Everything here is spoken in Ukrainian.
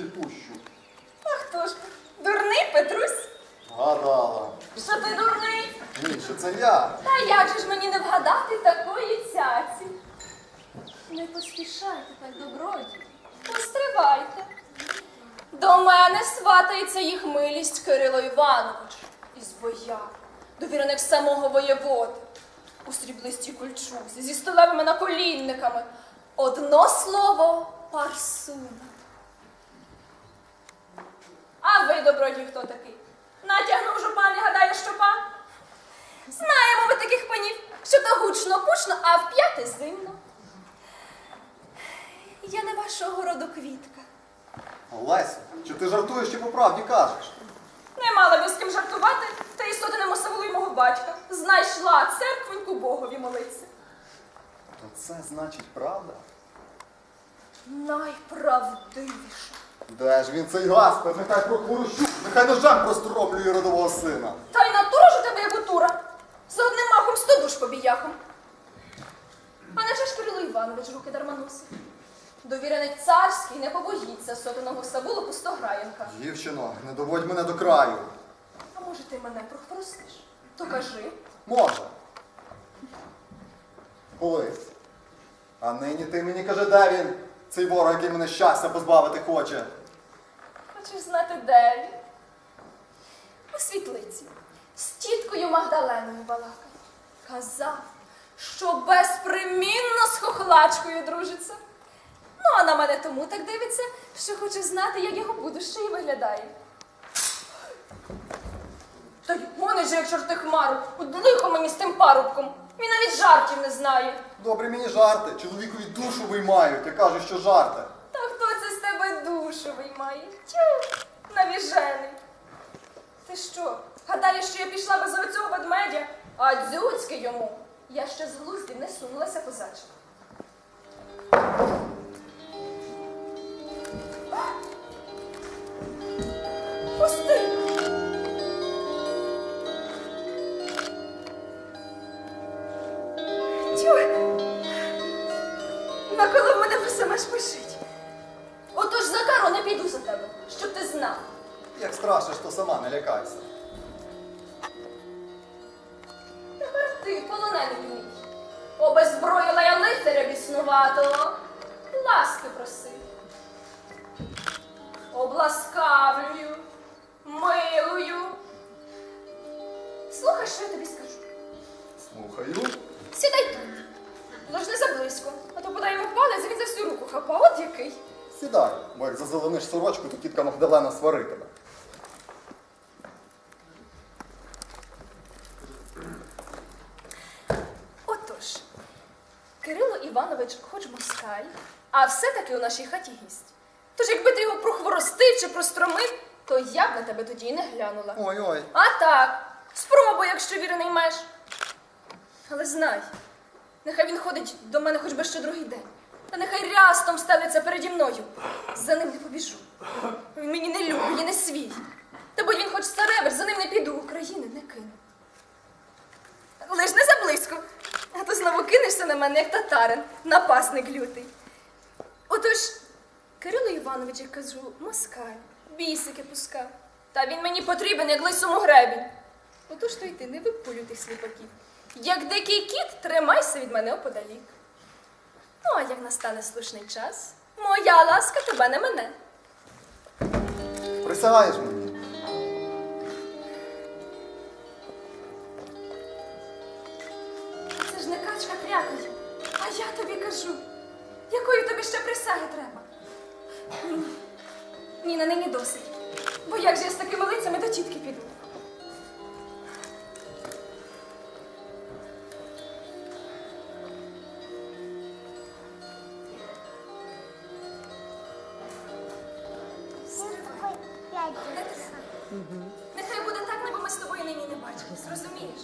тобі пущу. А хто ж? Дурний Петрусь? Вгадала. Що ти дурний? Ні, що це я. Та як же ж мені не вгадати такої цяці? Не поспішайте так доброді. Постривайте. До мене сватається їх милість Кирило Іванович із бояр, довірених самого воєводи, у сріблистій кольчузі, зі столевими наколінниками. Одно слово парсуна. Ви, добродій, хто такий? Натягнув жупан і гадає, що пан? Знаємо ми таких панів, що то гучно кучно, а в п'яти зимно. Я не вашого роду квітка. Лесю, чи ти жартуєш, чи по правді кажеш? Не мала б з ким жартувати, та й сотенемо Савулу й мого батька. Знайшла церквоньку Богові молиться. То це значить правда? Найправдивіша. Де ж він цей гаспер? Нехай прокурущу, нехай ножем простроблює родового сина. Та й натура ж у тебе як у тура. За одним махом сто душ побіяхом. А не ж Кирило Іванович руки дарма. Довірений царський не побоїться сотеного Савулу пустограєнка. Дівчино, не доводь мене до краю. А може ти мене прохворостиш? То кажи. Може. Коли? А нині ти мені кажи, де він? Цей ворог, який мене щастя позбавити хоче. Хочеш знати, де він? У світлиці. З тіткою Магдаленою балакає. Казав, що безпримінно з хохлачкою дружиться. Ну, а на мене тому так дивиться, що хоче знати, як його будуще і виглядає. Та й вони ж як чорти хмару, от мені з тим парубком. Він навіть жартів не знає. Добре мені жарти, чоловікові душу виймають, Я кажу, що жарти. Та хто це з тебе душу виймає? Тю, навіжений. Ти що, гадаєш, що я пішла без оцього ведмедя, а дзюцьки йому? Я ще з глузді не сунулася позач. Наколов мене сама шпишить. Отож за кару не піду за тебе, щоб ти знав. Як страшиш, то сама не лякайся. Тепер ти, полонений мій, обезброїла я лицаря біснуватого, ласки просив. Обласкавлюю, милую. Слухай, що я тобі скажу. Слухаю. Сідай тут. Лиш не заблизько, а то подай йому палець, а він за всю руку хапа. От який. Сідай, бо як зазелениш сорочку, то тітка Магдалена сваритиме. Отож, Кирило Іванович хоч москаль, а все-таки у нашій хаті гість. Тож якби ти його прохворостив чи простромив, то я б на тебе тоді й не глянула. Ой-ой. А так, спробуй, якщо вірений меш. Але знай, нехай він ходить до мене хоч би ще другий день. Та нехай рястом стелиться переді мною. За ним не побіжу. Він мені не любить і не свій. Та будь він хоч царевич, за ним не піду, України не кину. Лиш не заблизько, а то знову кинешся на мене, як татарин, напасник лютий. Отож, Кирило Іванович, я кажу, москаль, бісики пускав. Та він мені потрібен, як лисому гребінь. Отож то й ти не випулюй тих сліпаків. Як дикий кіт, тримайся від мене оподалік. Ну, а як настане слушний час, моя ласка тебе не мене. Присягаєш мені. Це ж не качка крякає, а я тобі кажу, якої тобі ще присяги треба. Ні, ні, на нині досить. Бо як же я з такими лицями до тітки піду? Треба. Нехай буде так, ніби ми з тобою нині не бачились, розумієш?